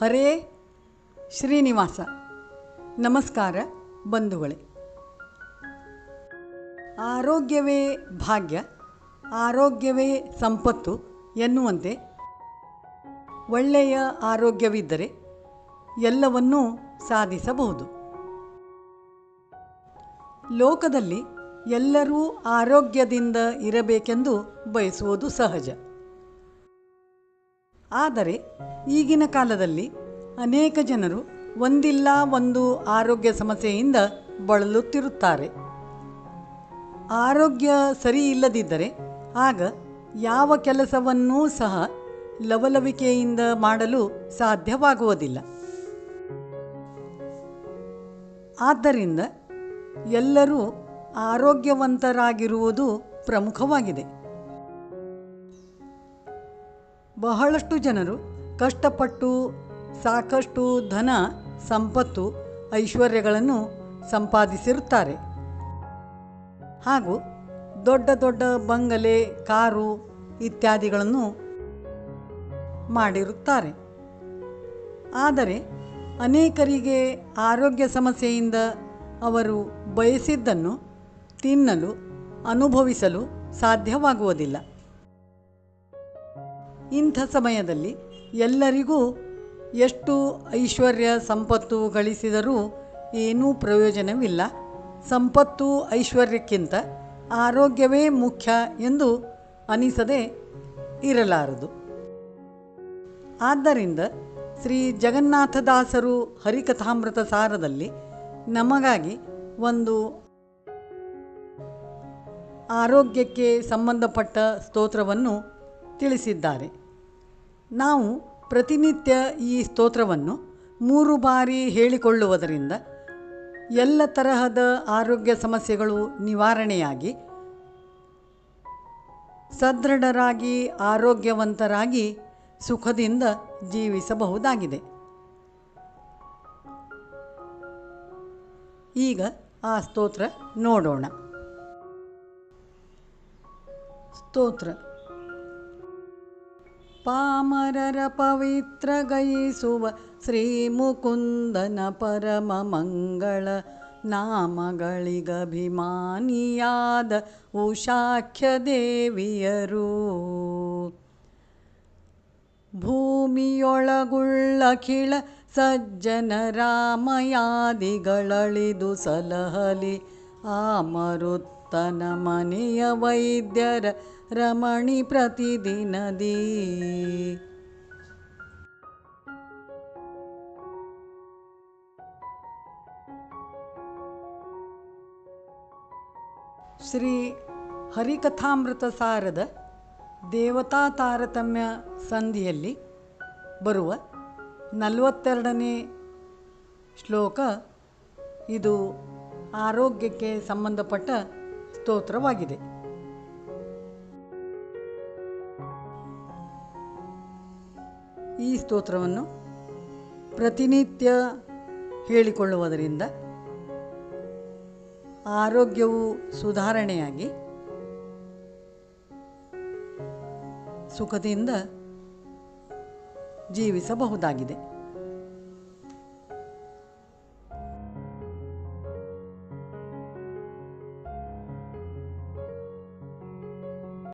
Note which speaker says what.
Speaker 1: ಹರೇ ಶ್ರೀನಿವಾಸ. ನಮಸ್ಕಾರ ಬಂಧುಗಳೇ. ಆರೋಗ್ಯವೇ ಭಾಗ್ಯ, ಆರೋಗ್ಯವೇ ಸಂಪತ್ತು ಎನ್ನುವಂತೆ ಒಳ್ಳೆಯ ಆರೋಗ್ಯವಿದ್ದರೆ ಎಲ್ಲವನ್ನೂ ಸಾಧಿಸಬಹುದು. ಲೋಕದಲ್ಲಿ ಎಲ್ಲರೂ ಆರೋಗ್ಯದಿಂದ ಇರಬೇಕೆಂದು ಬಯಸುವುದು ಸಹಜ. ಆದರೆ ಈಗಿನ ಕಾಲದಲ್ಲಿ ಅನೇಕ ಜನರು ಒಂದಿಲ್ಲ ಒಂದು ಆರೋಗ್ಯ ಸಮಸ್ಯೆಯಿಂದ ಬಳಲುತ್ತಿರುತ್ತಾರೆ. ಆರೋಗ್ಯ ಸರಿ ಇಲ್ಲದಿದ್ದರೆ ಆಗ ಯಾವ ಕೆಲಸವನ್ನೂ ಸಹ ಲವಲವಿಕೆಯಿಂದ ಮಾಡಲು ಸಾಧ್ಯವಾಗುವುದಿಲ್ಲ. ಆದ್ದರಿಂದ ಎಲ್ಲರೂ ಆರೋಗ್ಯವಂತರಾಗಿರುವುದು ಪ್ರಮುಖವಾಗಿದೆ. ಬಹಳಷ್ಟು ಜನರು ಕಷ್ಟಪಟ್ಟು ಸಾಕಷ್ಟು ಧನ ಸಂಪತ್ತು ಐಶ್ವರ್ಯಗಳನ್ನು ಸಂಪಾದಿಸಿರುತ್ತಾರೆ. ಹಾಗೂ ದೊಡ್ಡ ದೊಡ್ಡ ಬಂಗಲೆ, ಕಾರು ಇತ್ಯಾದಿಗಳನ್ನು ಮಾಡಿರುತ್ತಾರೆ. ಆದರೆ ಅನೇಕರಿಗೆ ಆರೋಗ್ಯ ಸಮಸ್ಯೆಯಿಂದ ಅವರು ಬಯಸಿದ್ದನ್ನು ತಿನ್ನಲು, ಅನುಭವಿಸಲು ಸಾಧ್ಯವಾಗುವುದಿಲ್ಲ. ಇಂಥ ಸಮಯದಲ್ಲಿ ಎಲ್ಲರಿಗೂ ಎಷ್ಟು ಐಶ್ವರ್ಯ ಸಂಪತ್ತು ಗಳಿಸಿದರೂ ಏನೂ ಪ್ರಯೋಜನವಿಲ್ಲ. ಸಂಪತ್ತು ಐಶ್ವರ್ಯಕ್ಕಿಂತ ಆರೋಗ್ಯವೇ ಮುಖ್ಯ ಎಂದು ಅನಿಸದೆ ಇರಲಾರದು. ಆದ್ದರಿಂದ ಶ್ರೀ ಜಗನ್ನಾಥದಾಸರು ಹರಿಕಥಾಮೃತ ಸಾರದಲ್ಲಿ ನಮಗಾಗಿ ಒಂದು ಆರೋಗ್ಯಕ್ಕೆ ಸಂಬಂಧಪಟ್ಟ ಸ್ತೋತ್ರವನ್ನು ತಿಳಿಸಿದ್ದಾರೆ. ನಾವು ಪ್ರತಿನಿತ್ಯ ಈ ಸ್ತೋತ್ರವನ್ನು ಮೂರು ಬಾರಿ ಹೇಳಿಕೊಳ್ಳುವುದರಿಂದ ಎಲ್ಲ ತರಹದ ಆರೋಗ್ಯ ಸಮಸ್ಯೆಗಳು ನಿವಾರಣೆಯಾಗಿ, ಸದೃಢರಾಗಿ, ಆರೋಗ್ಯವಂತರಾಗಿ, ಸುಖದಿಂದ ಜೀವಿಸಬಹುದಾಗಿದೆ. ಈಗ ಆ ಸ್ತೋತ್ರ ನೋಡೋಣ. ಸ್ತೋತ್ರ. ಪಾಮರರ ಪವಿತ್ರ ಗೈಸುವ ಶ್ರೀ ಮುಕುಂದನ ಪರಮ ಮಂಗಳ ನಾಮಗಳಿಗಭಿಮಾನಿಯಾದ ಉಷಾಖ್ಯ ದೇವಿಯರು ಭೂಮಿಯೊಳಗುಳ್ಳಖಿಳ ಸಜ್ಜನ ರಾಮಯಾದಿಗಳಳಿದು ಸಲಹಲಿ ಆ ಮರುತ್ತನ ಮನೆಯ ವೈದ್ಯರ ರಮಣಿ ಪ್ರತಿದಿನದಿ. ಶ್ರೀ ಹರಿಕಥಾಮೃತ ಸಾರದ ದೇವತಾ ತಾರತಮ್ಯ ಸಂಧಿಯಲ್ಲಿ ಬರುವ ನಲವತ್ತೆರಡನೇ ಶ್ಲೋಕ ಇದು ಆರೋಗ್ಯಕ್ಕೆ ಸಂಬಂಧಪಟ್ಟ ಸ್ತೋತ್ರವಾಗಿದೆ. ಈ ಸ್ತೋತ್ರವನ್ನು ಪ್ರತಿನಿತ್ಯ ಹೇಳಿಕೊಳ್ಳುವುದರಿಂದ ಆರೋಗ್ಯವು ಸುಧಾರಣೆಯಾಗಿ ಸುಖದಿಂದ ಜೀವಿಸಬಹುದಾಗಿದೆ.